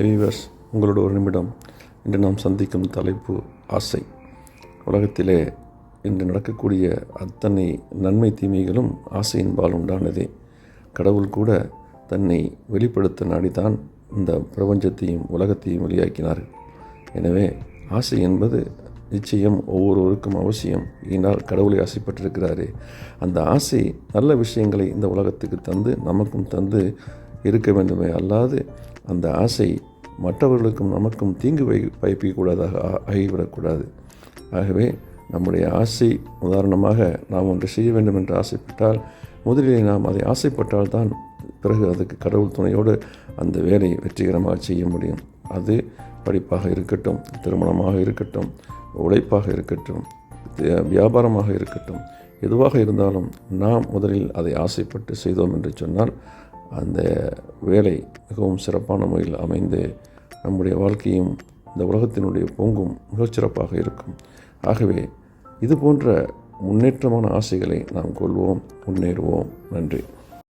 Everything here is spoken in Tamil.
ரிவர்ஸ் உங்களோட ஒரு நிமிடம் இன்று நாம் சந்திக்கும் தலைப்பு ஆசை. உலகத்திலே இன்று நடக்கக்கூடிய அத்தனை நன்மை தீமைகளும் ஆசையின்பால் உண்டானதே. கடவுள் கூட தன்னை வெளிப்படுத்த நாடிதான் இந்த பிரபஞ்சத்தையும் உலகத்தையும் வெளியாக்கினார். எனவே ஆசை என்பது நிச்சயம் ஒவ்வொருவருக்கும் அவசியம். ஏனால் கடவுளை ஆசைப்பட்டிருக்கிறாரே. அந்த ஆசை நல்ல விஷயங்களை இந்த உலகத்துக்கு தந்து நமக்கும் தந்து இருக்க வேண்டுமே அல்லாது அந்த ஆசை மற்றவர்களுக்கும் நமக்கும் தீங்கு வை பயப்பிக்கூடாதாக ஆகிவிடக்கூடாது. ஆகவே நம்முடைய ஆசை உதாரணமாக நாம் ஒன்று செய்ய வேண்டும் என்று ஆசைப்பட்டால் முதலில் நாம் அதை ஆசைப்பட்டால் தான் பிறகு அதுக்கு கடவுள் துணையோடு அந்த வேலையை வெற்றிகரமாக செய்ய முடியும். அது படிப்பாக இருக்கட்டும் திருமணமாக இருக்கட்டும் உழைப்பாக இருக்கட்டும் வியாபாரமாக இருக்கட்டும் எதுவாக இருந்தாலும் நாம் முதலில் அதை ஆசைப்பட்டு செய்தோம் என்று சொன்னால் அந்த வேலை மிகவும் சிறப்பான முறையில் அமைந்து நம்முடைய வாழ்க்கையும் இந்த உலகத்தினுடைய பொங்கும் மிகச்சிறப்பாக இருக்கும். ஆகவே இது போன்ற முன்னேற்றமான ஆசைகளை நாம் கொள்வோம் முன்னேறுவோம். நன்றி.